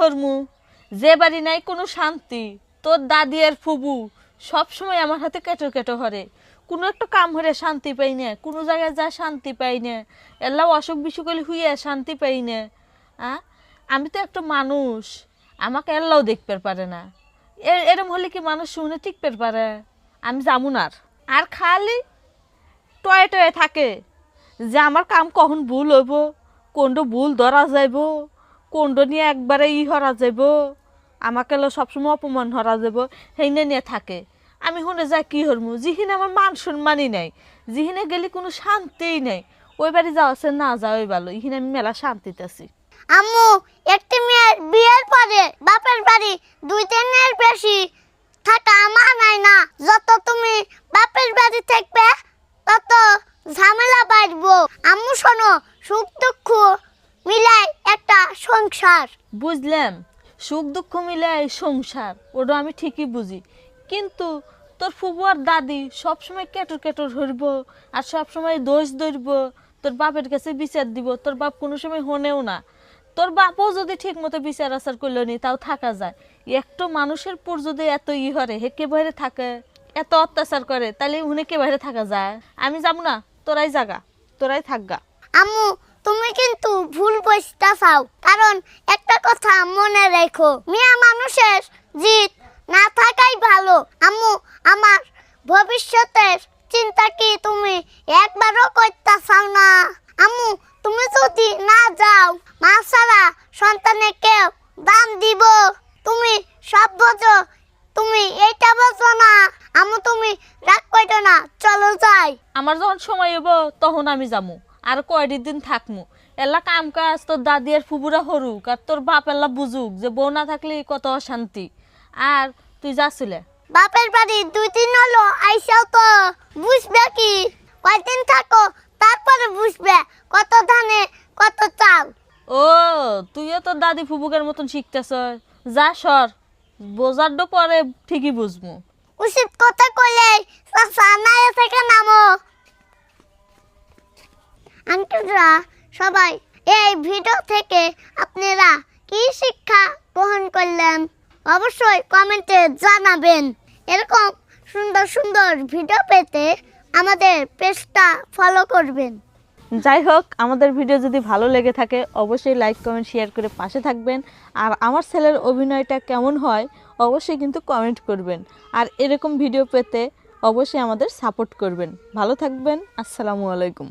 হরমু? যে বাড়ি নাই কোনো শান্তি। তোর দাদি আর ফুবু সব সময় আমার হাতে কেটো কেটো হরে কোনো একটা কাম হরে শান্তি পাই না, কোনো জায়গায় যা শান্তি পাই না। এল্লাও অসুখ বিসুখ হলে হুইয়া শান্তি পাই না। আ? আমি তো একটা মানুষ, আমাকে এল্লাও দেখতে পারে না। এরম হলে কি মানুষ শুনে টিকতে পারে? আমি যাব না আর। আর খালি টয়ে টয়ে থাকে যে আমার কাম কখন ভুল হইব? কোনটা ভুল ধরা যাইব কোনটা নিয়ে একবারে ই হরা যাইব। আমাকে সবসময় অপমান হরা যাব সেইনে নিয়ে থাকে। আমি শুনে যা কি হরমু? যিখিনি আমার মান সম্মানই নাই যিখিনি গেলে কোনো শান্তিই নাই। ওই বাড়ি যাওয়া আছে, না যাওয়াই ভালো ইখিনি আমি মেলা শান্তিতে আছি আম্মু, একটি মেয়ের বিয়ের পরে বাপের বাড়ি দুই দিনের বেশি। থাকা আমার নাই না, যত তুমি বাপের বাড়ি থাকবে, তত ঝামেলা বাড়বো। আম্মু শোনো, সুখ দুঃখ মিলাই একটা সংসার। বুঝলাম সুখ দুঃখ মিলাই সংসার ওটা আমি ঠিকই বুঝি। কিন্তু তোর ফুবু আর দাদি সবসময় কেটর কেটর হইব আর সবসময় দোষ ধরব তোর বাপের কাছে বিচার দিব তোর বাপ কোনো সময় হনেও না। তোর বাপও যদি ঠিক মতো বিচার আচার করল নি তাও থাকা যায়। একটা মানুষের পর যদি এত ই হরে হে কে বাইরে থাকে এত অত্যাচার করে তাহলে উনি কে বাইরে থাকা যায়? আমি যাব না তোরাই জাগা তোরাই থাকগা। আম্মু তুমি কিন্তু ভুল বসতে চাও। কারণ একটা কথা মনে রেখো, মিয়া মানুষের জিত না থাকাই ভালো। আম্মু, আমার ভবিষ্যতের চিন্তা কি তুমি একবারও করতে চাও না? আম্মু, তুমি যদি না যাও, মা ছাড়া সন্তানে কেউ দান দিব? তুমি সব বোঝো, তুমি এইটা বোঝো না। আম্মু, তুমি রাগ করো না, চলো যাই। আমার যখন সময় হইব, তখন আমি যামু। আর কয়টি দিন থাকমু। এলা কাম কাজ তোর দাদি আর ফুবুরা হরুক আর তোর বাপ এলা বুঝুক যে বউ না থাকলে কত অশান্তি। আর তুই যাচ্ছিলে বাপের বাড়ি দুই দিন হলো আইসাও তো বুঝবে কি? কয়দিন থাকো তারপরে বুঝবে কত ধানে কত চাল। ও তুইও তোর দাদি ফুবুকের মতন শিখতেছ। যা সর বোঝার পরে ঠিকই বুঝমু। উচিত কথা কইলে এই ভিডিও থেকে আপনারা কি শিক্ষা গ্রহণ করলেন? অবশ্যই কমেন্টে জানাবেন। এরকম সুন্দর সুন্দর ভিডিও পেতে আমাদের পেজটা ফলো করবেন। যাই হোক, আমাদের ভিডিও যদি ভালো লেগে থাকে, অবশ্যই লাইক কমেন্ট শেয়ার করে পাশে থাকবেন। আর আমার ছেলের অভিনয়টা কেমন হয়, অবশ্যই কিন্তু কমেন্ট করবেন। আর এরকম ভিডিও পেতে অবশ্যই আমাদের সাপোর্ট করবেন। ভালো থাকবেন, আসসালামু আলাইকুম।